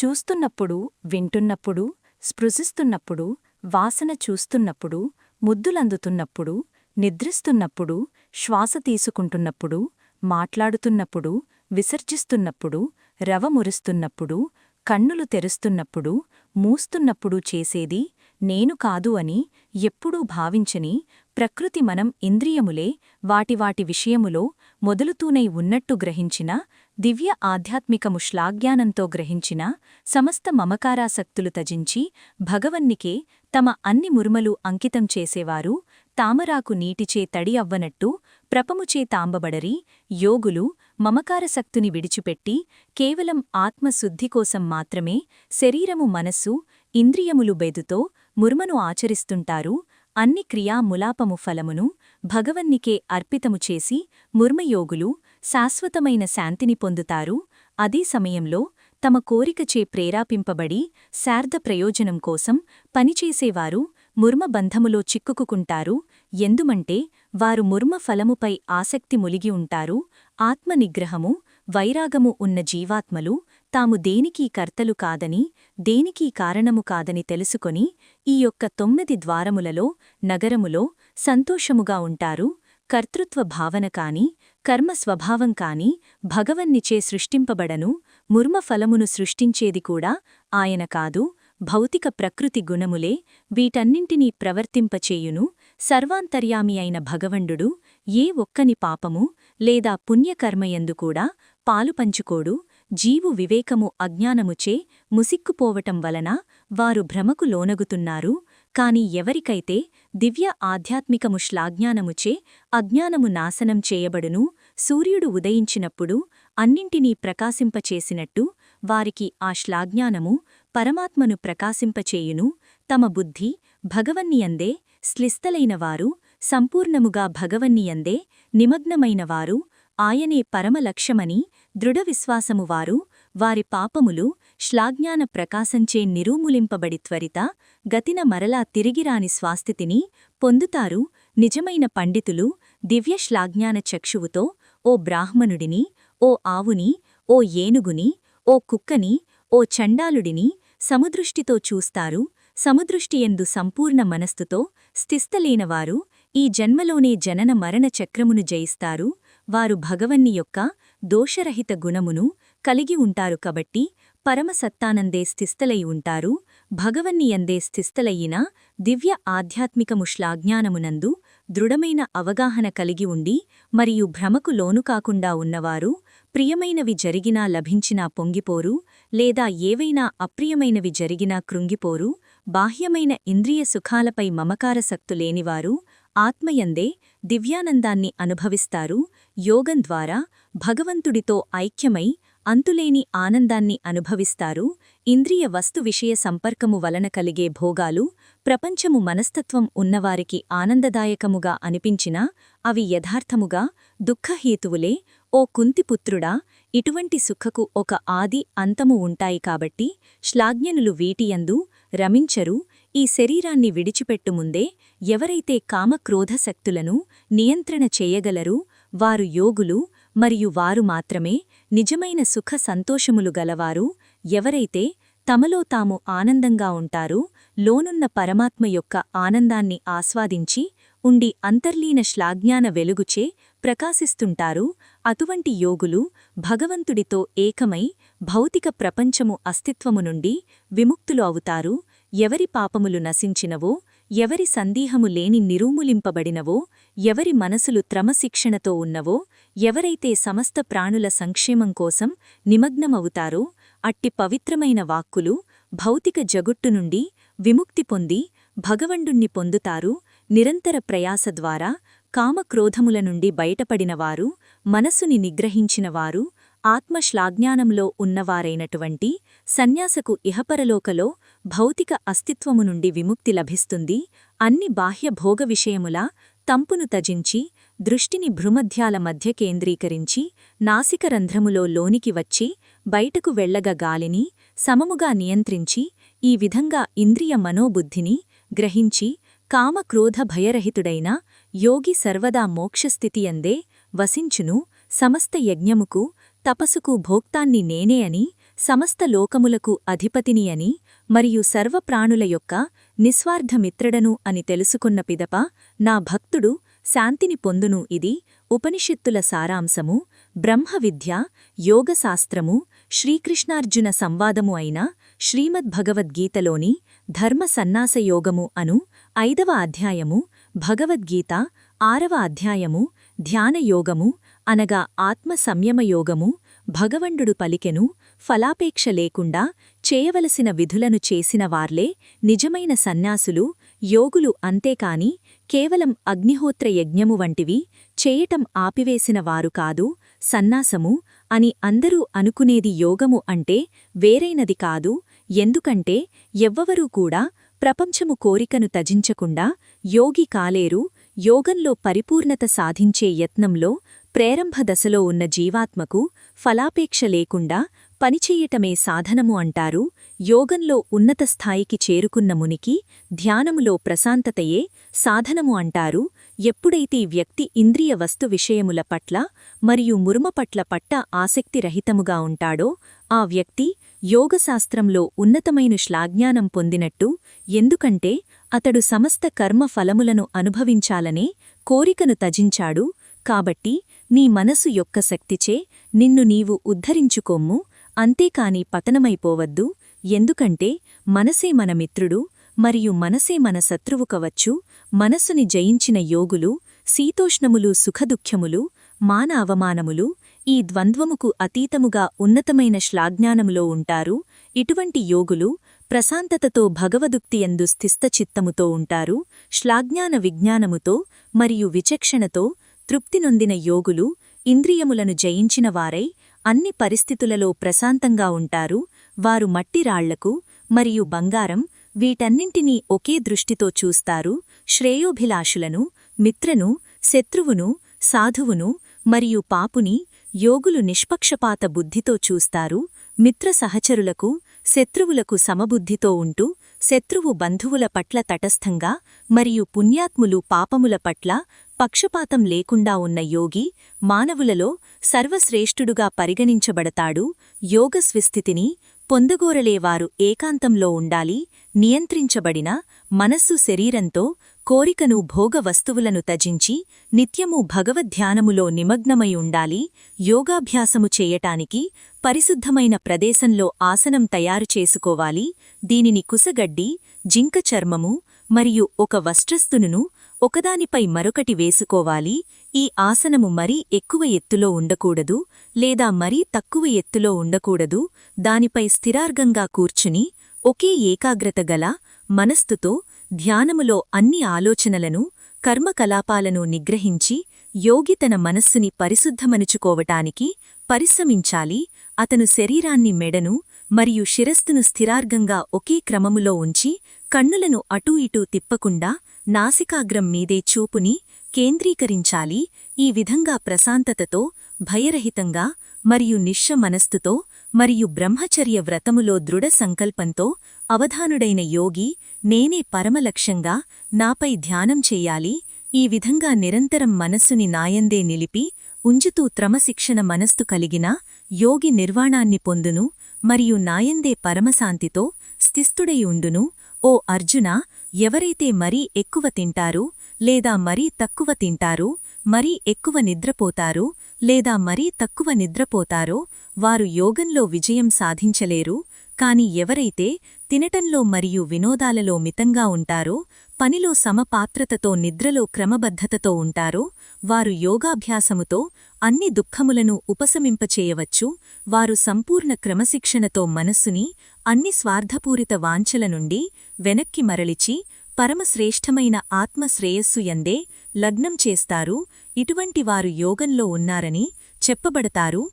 చూస్తున్నప్పుడు వింటున్నప్పుడు స్పృశిస్తున్నప్పుడు వాసన చూస్తున్నప్పుడు ముద్దులందుతున్నప్పుడు నిద్రిస్తున్నప్పుడు శ్వాస తీసుకుంటున్నప్పుడు మాట్లాడుతున్నప్పుడు విసర్జిస్తున్నప్పుడు రవమురుస్తున్నప్పుడు కన్నులు తెరుస్తున్నప్పుడు మూస్తున్నప్పుడు చేసేది నేను కాదు అని ఎప్పుడూ భావించని ప్రకృతి మనం ఇంద్రియములే వాటి వాటి విషయములో మొదలుతూనై ఉన్నట్టు గ్రహించిన దివ్య ఆధ్యాత్మికము శ్లాఘ్యానంతో గ్రహించిన సమస్త మమకారాసక్తులు తజించి భగవన్నికే తమ అన్ని మురుమలు అంకితం చేసేవారు తామరాకు నీటిచే తడి అవ్వనట్టు ప్రపముచే తాంబబడరి యోగులు మమకారసక్తుని విడిచిపెట్టి కేవలం ఆత్మశుద్ధి కోసం మాత్రమే శరీరము మనస్సు ఇంద్రియములు బెదుతో ముర్మను ఆచరిస్తుంటారు అన్ని క్రియా ములాపము ఫలమును భగవన్నికే అర్పితము చేసి ముర్మయోగులు శాశ్వతమైన శాంతిని పొందుతారు. అదే సమయంలో తమ కోరికచే ప్రేరాపింపబడి శార్ధ ప్రయోజనం కోసం పనిచేసేవారు ముర్మ బంధములో చిక్కుకుకుంటారు. ఎందుమంటే వారు ముర్మ ఫలముపై ఆసక్తి ములిగి ఉంటారు. ఆత్మనిగ్రహము వైరాగము ఉన్న జీవాత్మలు తాము దేనికీ కర్తలు కాదని దేనికీ కారణము కాదని తెలుసుకొని ఈ యొక్క తొమ్మిది ద్వారములలో నగరములో సంతోషముగా ఉంటారు. కర్తృత్వ భావన కాని కర్మ స్వభావం కాని భగవన్నిచే సృష్టింపబడను ముర్మ ఫలమును సృష్టించేది కూడా ఆయన కాదు భౌతిక ప్రకృతి గుణములే వీటన్నింటినీ ప్రవర్తింపచేయును సర్వాంతర్యామి అయిన భగవండు ఏ ఒక్కని పాపము లేదా పుణ్యకర్మయందుకూడా పాలుపంచుకోడు జీవు వివేకము అజ్ఞానముచే ముసిక్కుపోవటం వలన వారు భ్రమకు లోనగుతున్నారు కాని ఎవరికైతే దివ్య ఆధ్యాత్మికము శ్లాజ్ఞానముచే అజ్ఞానము నాశనం చేయబడును. సూర్యుడు ఉదయించినప్పుడు అన్నింటినీ ప్రకాశింపచేసినట్టు వారికి ఆ శ్లాజ్ఞానము పరమాత్మను ప్రకాశింపచేయును. తమ బుద్ధి భగవన్నియందే స్లిస్తలైనవారు సంపూర్ణముగా భగవన్నియందే నిమగ్నమైనవారు ఆయనే పరమలక్ష్యమని దృఢవిశ్వాసమువారు వారి పాపములు శ్లాజ్ఞాన ప్రకాశంచే నిరూములింపబడి త్వరిత గతిన మరలా తిరిగిరాని స్వాస్థితిని పొందుతారు నిజమైన పండితులు దివ్య శ్లాజ్ఞాన చక్షువుతో ఓ బ్రాహ్మణుడిని ఓ ఆవుని ఓ ఏనుగుని ఓ కుక్కని ఓ చండాలుడిని సముదృష్టితో చూస్తారు. సముదృష్టియందు సంపూర్ణ మనస్సుతో స్థిస్తలేనవారు ఈ జన్మలోనే జనన మరణ చక్రమును జయిస్తారు. వారు భగవన్ని యొక్క దోషరహిత గుణమును కలిగి ఉంటారు కాబట్టి పరమసత్తానందే స్థిస్థలై ఉంటారు. భగవన్నియందే స్థిస్తలయ్యిన దివ్య ఆధ్యాత్మికముష్లాజ్ఞానమునందు దృఢమైన అవగాహన కలిగి ఉండి మరియు భ్రమకు లోను కాకుండా ఉన్నవారు ప్రియమైనవి జరిగినా లభించినా పొంగిపోరు లేదా ఏవైనా అప్రియమైనవి జరిగినా కృంగిపోరు బాహ్యమైన ఇంద్రియ సుఖాలపై మమకారసక్తు లేనివారు ఆత్మయందే దివ్యానందాన్ని అనుభవిస్తారు. యోగం ద్వారా భగవంతుడితో ఐక్యమై అంతులేని ఆనందాన్ని అనుభవిస్తారు. ఇంద్రియ వస్తు విషయ సంపర్కము వలన కలిగే భోగాలు ప్రపంచము మనస్తత్వం ఉన్నవారికి ఆనందదాయకముగా అనిపించినా అవి యథార్థముగా దుఃఖహేతువులే ఓ కుంతిపుత్రుడా ఇటువంటి సుఖకు ఒక ఆది అంతము ఉంటాయి కాబట్టి శ్లాఘ్ఞనులు వీటియందు రమించరు. ఈ శరీరాన్ని విడిచిపెట్టుముందే ఎవరైతే కామక్రోధశక్తులను నియంత్రణ చేయగలరు వారు యోగులు మరియు వారు మాత్రమే నిజమైన సుఖ సంతోషములు గలవారు. ఎవరైతే తమలో తాము ఆనందంగా ఉంటారో లోనున్న పరమాత్మ యొక్క ఆనందాన్ని ఆస్వాదించి ఉండి అంతర్లీన శ్లాజ్ఞాన వెలుగుచే ప్రకాశిస్తుంటారు. అటువంటి యోగులు భగవంతుడితో ఏకమై భౌతిక ప్రపంచము అస్తిత్వము నుండి విముక్తులు అవుతారు. ఎవరి పాపములు నశించినవో ఎవరి సందేహము లేని నిరూములింపబడినవో ఎవరి మనసులు త్రమశిక్షణతో ఉన్నవో ఎవరైతే సమస్త ప్రాణుల సంక్షేమం కోసం నిమగ్నమవుతారో అట్టి పవిత్రమైన వాక్కులు భౌతిక జగుట్టు నుండి విముక్తి పొంది భగవండుణ్ణి పొందుతారు నిరంతర ప్రయాస ద్వారా కామక్రోధముల నుండి బయటపడినవారు మనసుని నిగ్రహించినవారు ఆత్మశ్లాజ్ఞానంలో ఉన్నవారైనటువంటి సన్యాసకు ఇహపరలోకలో భౌతిక అస్తిత్వము నుండి విముక్తి లభిస్తుంది. అన్ని బాహ్య భోగ విషయముల తంపును తజించి దృష్టిని భ్రుమధ్యాల మధ్య కేంద్రీకరించి నాసికరంధ్రములో లోనికి వచ్చి బయటకు వెళ్ళగ గాలిని సమముగా నియంత్రించి ఈ విధంగా ఇంద్రియ మనోబుద్ధిని గ్రహించి కామక్రోధ భయరహితుడైన యోగి సర్వదా మోక్షస్థితియందే వసించును సమస్త యజ్ఞముకు తపసుకు భోక్తాన్ని నేనే అని సమస్త లోకములకు అధిపతిని అని మరియు సర్వప్రాణుల యొక్క నిస్వార్థమిత్రడను అని తెలుసుకున్న పిదప నా భక్తుడు శాంతిని పొందును ఇది ఉపనిషత్తుల సారాంశము బ్రహ్మ విద్య యోగశాస్త్రము శ్రీకృష్ణార్జున సంవాదము అయిన శ్రీమద్భగవద్గీతలోని ధర్మ సన్యాసయోగము అను ఐదవ అధ్యాయము భగవద్గీత ఆరవ అధ్యాయము ధ్యానయోగము అనగా ఆత్మ సంయమయోగము భగవండుడు పలికెను ఫలాపేక్ష లేకుండా చేయవలసిన విధులను చేసిన వార్లే నిజమైన సన్యాసులు యోగులు అంతేకాని కేవలం అగ్నిహోత్ర యజ్ఞము వంటివి చేయటం ఆపివేసిన వారు కాదు సన్నాసము అని అందరూ అనుకునేది యోగము అంటే వేరైనది కాదు ఎందుకంటే ఎవ్వవరూ కూడా ప్రపంచము కోరికను తజించకుండా యోగి కాలేరు యోగంలో పరిపూర్ణత సాధించే యత్నంలో ప్రేరంభ దశలో ఉన్న జీవాత్మకు ఫలాపేక్ష లేకుండా పనిచెయ్యటమే సాధనము అంటారు యోగంలో ఉన్నత స్థాయికి చేరుకున్న మునికి ధ్యానములో ప్రశాంతతయే సాధనము అంటారు ఎప్పుడైతే వ్యక్తి ఇంద్రియ వస్తు విషయముల పట్ల మరియు మురుమ పట్ల పట్ట ఆసక్తిరహితముగా ఉంటాడో ఆ వ్యక్తి యోగశాస్త్రంలో ఉన్నతమైన శ్లాజ్ఞానం పొందినట్టు ఎందుకంటే అతడు సమస్త కర్మ ఫలములను అనుభవించాలనే కోరికను తజించాడు కాబట్టి నీ మనసు యొక్క శక్తిచే నిన్ను నీవు ఉద్ధరించుకోమ్ము అంతేకాని పతనమైపోవద్దు. ఎందుకంటే మనసే మన మిత్రుడు మరియు మనసే మన శత్రువు కవచ్చు. మనస్సుని జయించిన యోగులు శీతోష్ణములు సుఖదుఖ్యములు మాన అవమానములు ఈ ద్వంద్వముకు అతీతముగా ఉన్నతమైన శ్లాజ్ఞానములో ఉంటారు. ఇటువంటి యోగులు ప్రశాంతతతో భగవదుక్తియందు స్థిస్తచిత్తముతో ఉంటారు. శ్లాజ్ఞాన విజ్ఞానముతో మరియు విచక్షణతో తృప్తినొందిన యోగులు ఇంద్రియములను జయించినవారై అన్ని పరిస్థితులలో ప్రశాంతంగా ఉంటారు. వారు మట్టిరాళ్ళకు మరియు బంగారం వీటన్నింటినీ ఒకే దృష్టితో చూస్తారు. శ్రేయోభిలాషులను మిత్రను శత్రువును సాధువును మరియు పాపుని యోగులు నిష్పక్షపాత బుద్ధితో చూస్తారు. మిత్ర సహచరులకు శత్రువులకు సమబుద్ధితో ఉంటూ శత్రువు బంధువుల పట్ల తటస్థంగా మరియు పుణ్యాత్ములు పాపముల పట్ల పక్షపాతం లేకుండా ఉన్న యోగి మానవులలో సర్వశ్రేష్ఠుడుగా పరిగణించబడతాడు. యోగ స్విస్థితిని పొందగోరలేవారు ఏకాంతంలో ఉండాలి. నియంత్రించబడిన మనస్సు శరీరంతో కోరికను భోగ వస్తువులను తజించి నిత్యము భగవద్ధ్యానములో నిమగ్నమై ఉండాలి. యోగాభ్యాసము చేయటానికి పరిశుద్ధమైన ప్రదేశంలో ఆసనం తయారు చేసుకోవాలి. దీనిని కుసగడ్డి జింక చర్మము మరియు ఒక వస్త్రస్తునును ఒకదానిపై మరొకటి వేసుకోవాలి. ఈ ఆసనము మరీ ఎక్కువ ఎత్తులో ఉండకూడదు లేదా మరీ తక్కువ ఎత్తులో ఉండకూడదు. దానిపై స్థిరార్గంగా కూర్చుని ఒకే ఏకాగ్రత గల మనస్తుతో ధ్యానములో అన్ని ఆలోచనలను కర్మకలాపాలను నిగ్రహించి యోగి తన మనస్సుని పరిశుద్ధమనుచుకోవటానికి పరిశ్రమించాలి. అతను శరీరాన్ని మెడను మరియు శిరస్సును స్థిరార్గంగా ఒకే క్రమములో ఉంచి కన్నులను అటూ ఇటూ తిప్పకుండా నాసికాగ్రం మీదే చూపుని కేంద్రీకరించాలి ఈ విధంగా ప్రశాంతతతో భయరహితంగా మరియు నిశ్శ మనస్సుతో మరియు బ్రహ్మచర్య వ్రతములో దృఢ సంకల్పంతో అవధానుడైన యోగి నేనే పరమలక్ష్యంగా నాపై ధ్యానం చెయ్యాలి ఈ విధంగా నిరంతరం మనస్సుని నాయందే నిలిపి ఉంజుతూ త్రమశిక్షణ మనస్సు కలిగిన యోగి నిర్వాణాన్ని పొందును మరియు నాయందే పరమశాంతితో స్థిస్తుడై ఉండును ఓ అర్జున ఎవరైతే మరీ ఎక్కువ తింటారు లేదా మరీ తక్కువ తింటారు మరీ ఎక్కువ నిద్రపోతారు లేదా మరీ తక్కువ నిద్రపోతారో వారు యోగంలో విజయం సాధించలేరు. కాని ఎవరైతే తినటంలో మరియు వినోదాలలో మితంగా ఉంటారో పనిలో సమపాత్రతతో నిద్రలో క్రమబద్ధతతో ఉంటారో వారు యోగాభ్యాసముతో అన్ని దుఃఖములను ఉపశమింపచేయవచ్చు. వారు సంపూర్ణ క్రమశిక్షణతో మనస్సుని అన్ని స్వార్థపూరిత వాంఛల నుండి వెనక్కి మరలిచి పరమశ్రేష్టమైన ఆత్మశ్రేయస్సు యందే లగ్నం చేస్తారు. ఇటువంటి వారు యోగంలో ఉన్నారని చెప్పబడతారు.